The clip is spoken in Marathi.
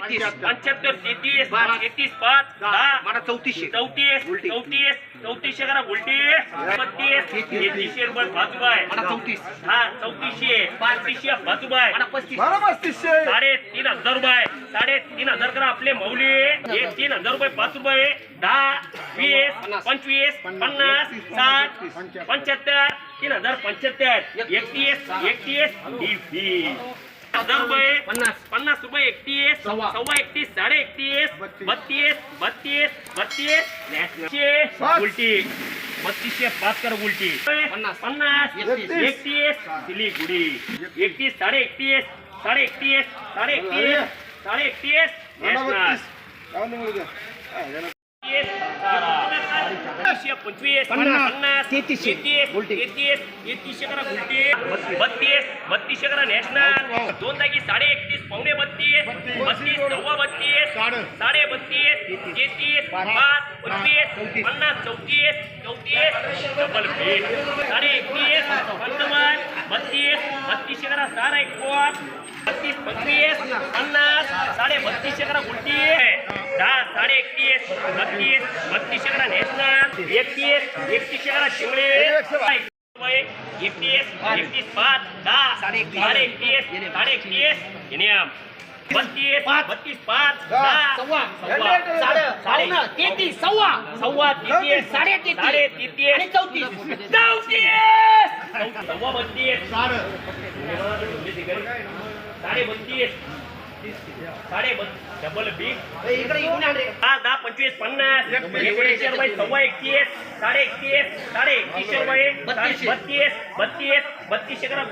पंच्याहत्तर. तेहतीस एकतीस पाच दहा. चौतीसशे. चौतीस उलटी. चौतीस चौतीसशे करा उलटी. बत्तीस तेहतीसशे रुपये चौतीस. हा चौतीसशे साडे तीन हजार रुपये. साडे तीन हजार करा आपले मौली एक तीन हजार रुपये पाच रुपये दहा वीस पंचवीस पन्नास. साठ पंच्याहत्तर तीन हजार पंच्याहत्तर. एकतीस एकतीस हजार रुपये पन्नास. पन्नास रुपये एकतीस सव्वा. सव्वा एकतीस साडे एकतीस बत्तीस. बत्तीस बत्तीस नॅशनलचे उलटी. बत्तीसशे पाच कर उलटी. पन्नास. पन्नास. एकतीस. सिलीगुडी. एकतीस. साडे एकतीस साडे एकतीस साडे एकतीस साडे एकतीस. नॅशनल पंचवीस पन्नास. तेहतीसशे. तेहतीस उलटी. तेहतीस एकतीसशे करा उलटी बत्तीस बत्तीसशे करा नॅशनल दोन जागी साडे एकतीस पावणे बत्तीस बत्तीस सव्वा बत्तीस साडे बत्तीस तेहतीस पाच पंचवीस पन्नास चौतीस चौतीस डबल बीट साडे एकतीस पंचावन्न बत्तीस बत्तीसशे करा सारा एकोण बत्तीस पंचवीस पन्नास साडे बत्तीसशे करा दहा साडे एकतीस बत्तीस बत्तीसशे करा नॅशनल एकतीस एकतीसशे करा शिंगडे एकतीस एकतीस पाच दहा साडे एकतीस. साडे एकतीस साडे एकतीस नियम बत्तीस बत्तीस पाच दहा. सव्वा. सव्वा. साडे साडे तेहतीस सव्वा. सव्वा तेहतीस साडे तेहतीस. साडे तेहतीस. आणि चौतीस. चौतीस! सव्वा बत्तीस. साडे बत्तीस. साडे बत्तीस डबल बी इकडे दहा दहा पंचवीस पन्नास. एकोणीसशे रुपये सव्वा एकतीस साडे एकतीस साडे एकतीसशे रुपये. बत्तीस बत्तीस बत्तीसशे करा